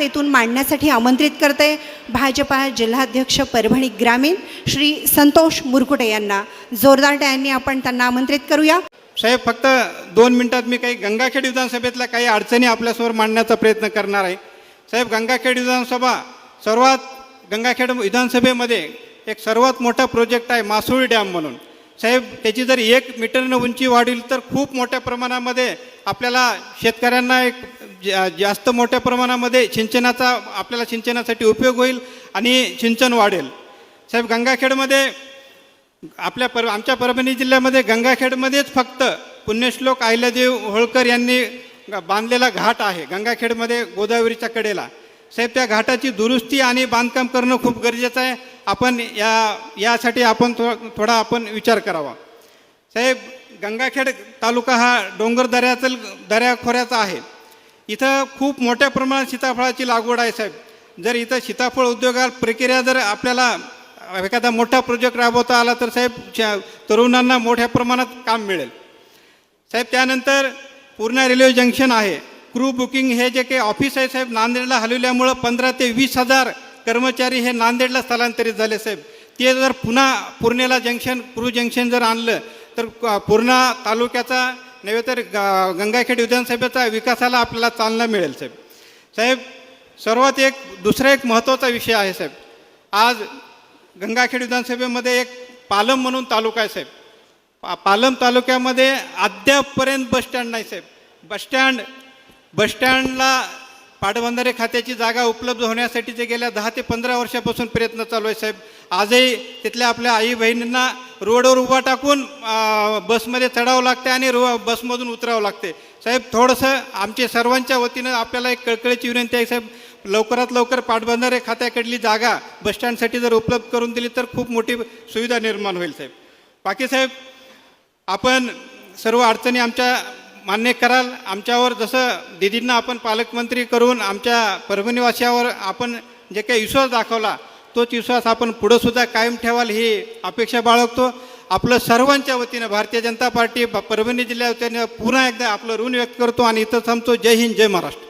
मांडण्यासाठी आमंत्रित करते भाजपा जिल्हाध्यक्ष परभणी ग्रामीण श्री संतोष मुरकुटे यांना. जोरदार टायांनी आपण त्यांना आमंत्रित करूया. साहेब फक्त दोन मिनिटात मी काही गंगाखेड विधानसभेतल्या काही अडचणी आपल्यासमोर मांडण्याचा प्रयत्न करणार आहे. साहेब गंगाखेड विधानसभा सर्वात गंगाखेड विधानसभेमध्ये एक सर्वात मोठा प्रोजेक्ट आहे मासोळी डॅम म्हणून. साहेब त्याची जर एक मीटरनं उंची वाढील तर खूप मोठ्या प्रमाणामध्ये आपल्याला शेतकऱ्यांना एक जा- जास्त मोठ्या प्रमाणामध्ये सिंचनाचा आपल्याला सिंचनासाठी उपयोग होईल आणि सिंचन वाढेल. साहेब गंगाखेडमध्ये आपल्या पर आमच्या परभणी जिल्ह्यामध्ये गंगाखेडमध्येच फक्त पुण्यश्लोक अहिल्यादेव होळकर यांनी बांधलेला घाट आहे गंगाखेडमध्ये गोदावरीच्या कडेला. साहेब त्या घाटाची दुरुस्ती आणि बांधकाम करणं खूप गरजेचं आहे. आपण या यासाठी आपण थो थोडा आपण विचार करावा. साहेब गंगाखेड तालुका हा डोंगर दऱ्यातील दऱ्याखोऱ्याचा आहे. इथं खूप मोठ्या प्रमाणात सीताफळाची लागवड आहे साहेब. जर इथं सीताफळ उद्योगात प्रक्रिया जर आपल्याला एखादा मोठा प्रोजेक्ट राबवता आला तर साहेब तरुणांना मोठ्या प्रमाणात काम मिळेल. साहेब त्यानंतर पूर्णा रेल्वे जंक्शन आहे. क्रू बुकिंग हे जे काही ऑफिस आहे साहेब नांदेडला हलवल्यामुळं पंधरा ते वीस हजार कर्मचारी हे नांदेडला स्थलांतरित झाले साहेब. ते जर पुन्हा पूर्णेला जंक्शन क्रू जंक्शन जर आणलं तर पूर्णा तालुक्याचा नव्हे तर ग- गंगाखेड विधानसभेचा विकासाला आपल्याला चालना मिळेल साहेब. साहेब सर्वात एक दुसरा एक महत्त्वाचा विषय आहे साहेब. आज गंगाखेड विधानसभेमध्ये एक पालम म्हणून तालुका आहे साहेब. पा पालम तालुक्यामध्ये अद्यापपर्यंत बसस्टँड नाही साहेब. बसस्टँड बसस्टँडला पाटबंधारे खात्याची जागा उपलब्ध होण्यासाठी जे गेल्या दहा ते पंधरा वर्षापासून प्रयत्न चालू आहे साहेब. आजही तिथल्या आपल्या आई बहिणींना रोडवर उभा टाकून बसमध्ये चढावं लागते आणि रो बसमधून उतरावं लागते साहेब थोडंसं आमचे सर्वांच्या वतीनं आपल्याला एक कळकळीची विनंती आहे साहेब. लवकरात लवकर पाटबंधारे खात्याकडली जागा बसस्टँडसाठी जर उपलब्ध करून दिली तर खूप मोठी सुविधा निर्माण होईल साहेब. बाकी साहेब आपण सर्व अडचणी आमच्या मान्य कराल. आमच्यावर जसं दिदींना आपण पालकमंत्री करून आमच्या परभणीवासियावर आपण जे काही विश्वास दाखवला तोच विश्वास आपण पुढंसुद्धा कायम ठेवाल ही अपेक्षा बाळगतो. आपलं सर्वांच्या वतीनं भारतीय जनता पार्टी परभणी जिल्ह्याच्या वतीनं पुन्हा एकदा आपलं ऋण व्यक्त करतो आणि इथं थांबतो. जय हिंद जय महाराष्ट्र.